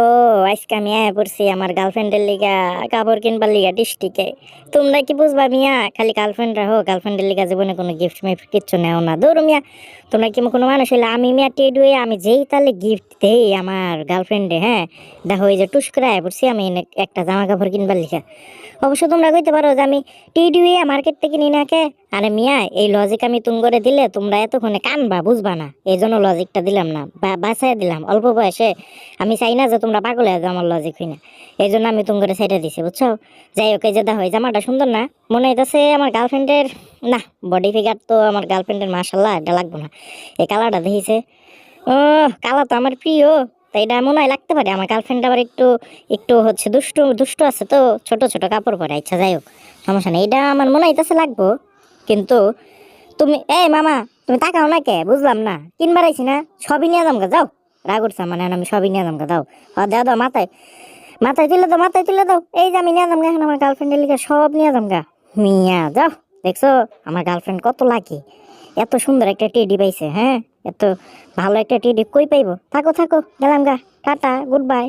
ও, আজকে আমি আয়া পড়ছি আমার গার্লফ্রেন্ডের লিগা কাপড় কিনবার লিগা ডিস্ট্রিক্টে তোমরা কি বুঝবা মিয়া? খালি গার্লফ্রেন্ড রাখো গার্লফ্রেন্ডের লিগা জীবনে কোনো গিফট মিফট কিচ্ছু নেও না। দৌড় মিয়া, তোমরা কি কোনো মানুষ হইলে, আমি মিয়া টেড হয়ে আমি যেই তাহলে গিফট দেই আমার গার্লফ্রেন্ডে হ্যাঁ? দেখো এই যে টুস করে আয়া পড়ছি আমি একটা জামা কাপড় কিনবার লিগা। অবশ্য তোমরা কইতে পারো যে আমি টেড হয়ে মার্কেট থেকে নিই না কে আরে মিয়া, এই লজিক আমি তুম করে দিলে তোমরা এতক্ষণে কানবা, বুঝবা না। এই জন্য লজিকটা দিলাম না, বা বাঁচাই দিলাম। অল্প বয়সে আমি চাই না যে তোমরা পাগল হয়ে আমার লজিক হই না এই জন্য আমি তুমি করে সাইডে দিছি, বুঝছ? যাই এই যে দেখো, এই জামাটা সুন্দর না? মনে হইতেছে আমার গার্লফ্রেন্ডের না বডি ফিগার তো আমার গার্লফ্রেন্ডের মাসাল্লাহ এটা লাগবো না। এই কালারটা দেখিছে। ও, কালা তো আমার প্রিয়, তো এটা মনে হয় লাগতে পারে। আমার গার্লফ্রেন্ড আবার একটু একটু হচ্ছে দুষ্টু দুষ্টু আছে তো, ছোট ছোট কাপড় পরে ইচ্ছা যাই হোক, সমস্যা নেই। এটা আমার মনে হইতেছে লাগবো। কিন্তু তুমি এই মামা তুমি তাকাও না কে বুঝলাম না। কিনবার আইছি না সবই নিয়ে যাম যাও। রাগ উঠছে মানে আমি সবই নিয়ে যাম গা, দাও আর দাও মাথায়। মাথায় তুলে দাও মাথায় তুলে দাও। এই যে আমি নিয়ে যাম গা, এখন আমার গার্লফ্রেন্ডের লিখে সব নিয়ে যাম গা মিয়া যাও দেখছ আমার গার্লফ্রেন্ড কত লাকি এত সুন্দর একটা টেডি পাইছে হ্যাঁ? এত ভালো একটা টেডি কই পাইবো? থাকো থাকো গেলাম গা টাটা গুড বাই